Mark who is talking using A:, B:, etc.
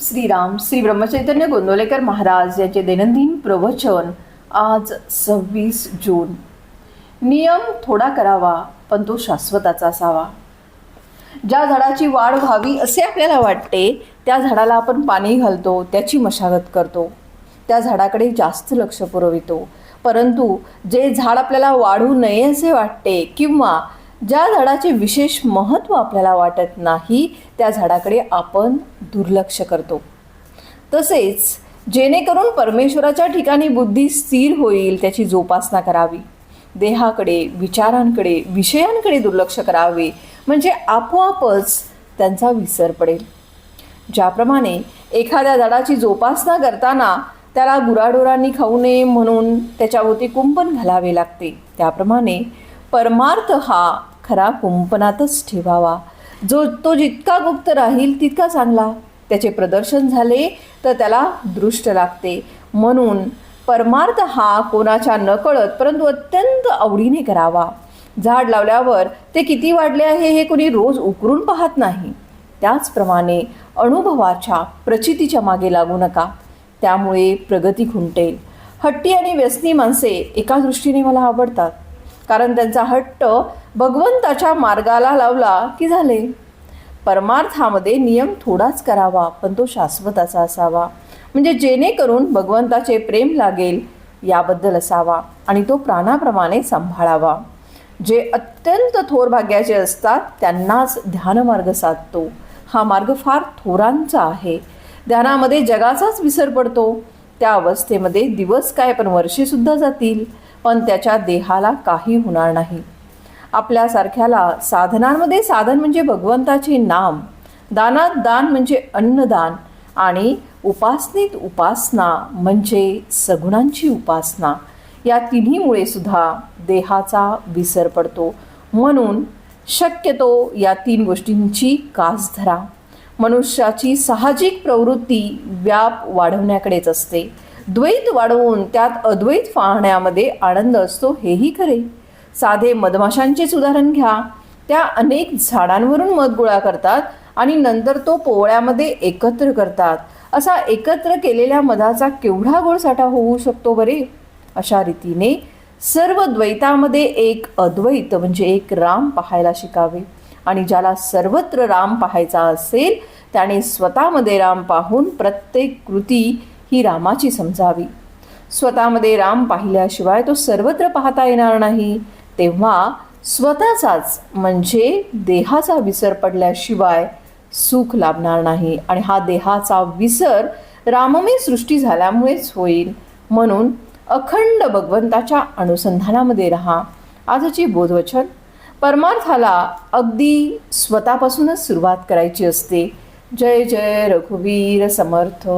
A: श्रीराम श्री ब्रह्मचैतन्य गोंदवलेकर महाराज यांचे दैनंदिन प्रवचन आज सव्वीस जून. नियम थोडा करावा पण तो शाश्वताचा असावा. ज्या झाडाची वाढ व्हावी असे आपल्याला वाटते त्या झाडाला आपण पाणी घालतो त्याची मशागत करतो. त्या झाडाकडे जास्त लक्ष पुरवितो. परंतु जे झाड आपल्याला वाढू नये असे वाटते किंवा ज्या झाडाचे विशेष महत्त्व आपल्याला वाटत नाही त्या झाडाकडे आपण दुर्लक्ष करतो. तसेच जेणेकरून परमेश्वराच्या ठिकाणी बुद्धी स्थिर होईल त्याची जोपासना करावी. देहाकडे विचारांकडे विषयांकडे दुर्लक्ष करावे म्हणजे आपोआपच त्यांचा विसर पडेल. ज्याप्रमाणे एखाद्या झाडाची जोपासना करताना त्याला गुराढोरांनी खाऊ नये म्हणून त्याच्याभोवती कुंपण घालावे लागते त्याप्रमाणे परमार्थ हा खरा कुंपणातच ठेवावा. जो तो जितका गुप्त राहील तितका चांगला. त्याचे प्रदर्शन झाले तर त्याला दृष्ट लागते. म्हणून परमार्थ हा कोणाच्या नकळत परंतु अत्यंत आवडीने करावा. झाड लावल्यावर ते किती वाढले आहे हे कोणी रोज उकरून पाहत नाही. त्याचप्रमाणे अनुभवाच्या प्रचितीच्या मागे लागू नका. त्यामुळे प्रगती खुंटेल. हट्टी आणि व्यसनी माणसे एका दृष्टीने मला आवडतात. कारण त्यांचा हट्ट भगवंताच्या मार्गाला लावला की झाले. परमार्थामध्ये नियम थोडाच करावा पण तो शाश्वताचा असावा. म्हणजे जेणेकरून भगवंताचे प्रेम लागेल याबद्दल असावा आणि तो प्राणाप्रमाणे सांभाळावा. जे अत्यंत थोर भाग्याचे असतात त्यांनाच ध्यानमार्ग साधतो. हा मार्ग फार थोरांचा आहे. ध्यानामध्ये जगाचाच विसर पडतो. त्या अवस्थेमध्ये दिवस काय पण वर्षेसुद्धा जातील. पण त्याच्या देहाला काही होणार नाही. आपल्यासारख्याला साधनांमध्ये साधन म्हणजे भगवंताचे नाम दानात दान म्हणजे अन्नदान आणि उपासनेत उपासना म्हणजे सगुणांची उपासना. या तिन्हीमुळे सुद्धा देहाचा विसर पडतो. म्हणून शक्यतो या तीन गोष्टींची कास धरा. मनुष्याची साहजिक प्रवृत्ती व्याप वाढवण्याकडेच असते. द्वैत वाढवून त्यात अद्वैत पाहण्यामध्ये आनंद असतो हेही खरे. साधे मधमाशांचेच उदाहरण घ्या. त्या अनेक झाडांवरून मध गोळा करतात आणि नंतर तो पोवळ्यामध्ये एकत्र करतात. असा एकत्र केलेल्या मधाचा केवढा गोळसाठा होऊ शकतो बरे? अशा रीतीने सर्व द्वैतामध्ये एक अद्वैत म्हणजे एक राम पाहायला शिकावे. आणि ज्याला सर्वत्र राम पाहायचा असेल त्याने स्वतःमध्ये राम पाहून प्रत्येक कृती ही रामाची समजावी. स्वतःमध्ये राम पाहिल्याशिवाय तो सर्वत्र पाहता येणार नाही. तेव्हा स्वतःचाच म्हणजे देहाचा विसर पडल्याशिवाय सुख लाभणार नाही आणि हा देहाचा विसर राममय सृष्टी झाल्यामुळेच होईल. म्हणून अखंड भगवंताच्या अनुसंधानामध्ये राहा. आजची बोधवचन. परमार्थाला अगदी स्वतःपासूनच सुरुवात करायची असते. जय जय रघुवीर समर्थ.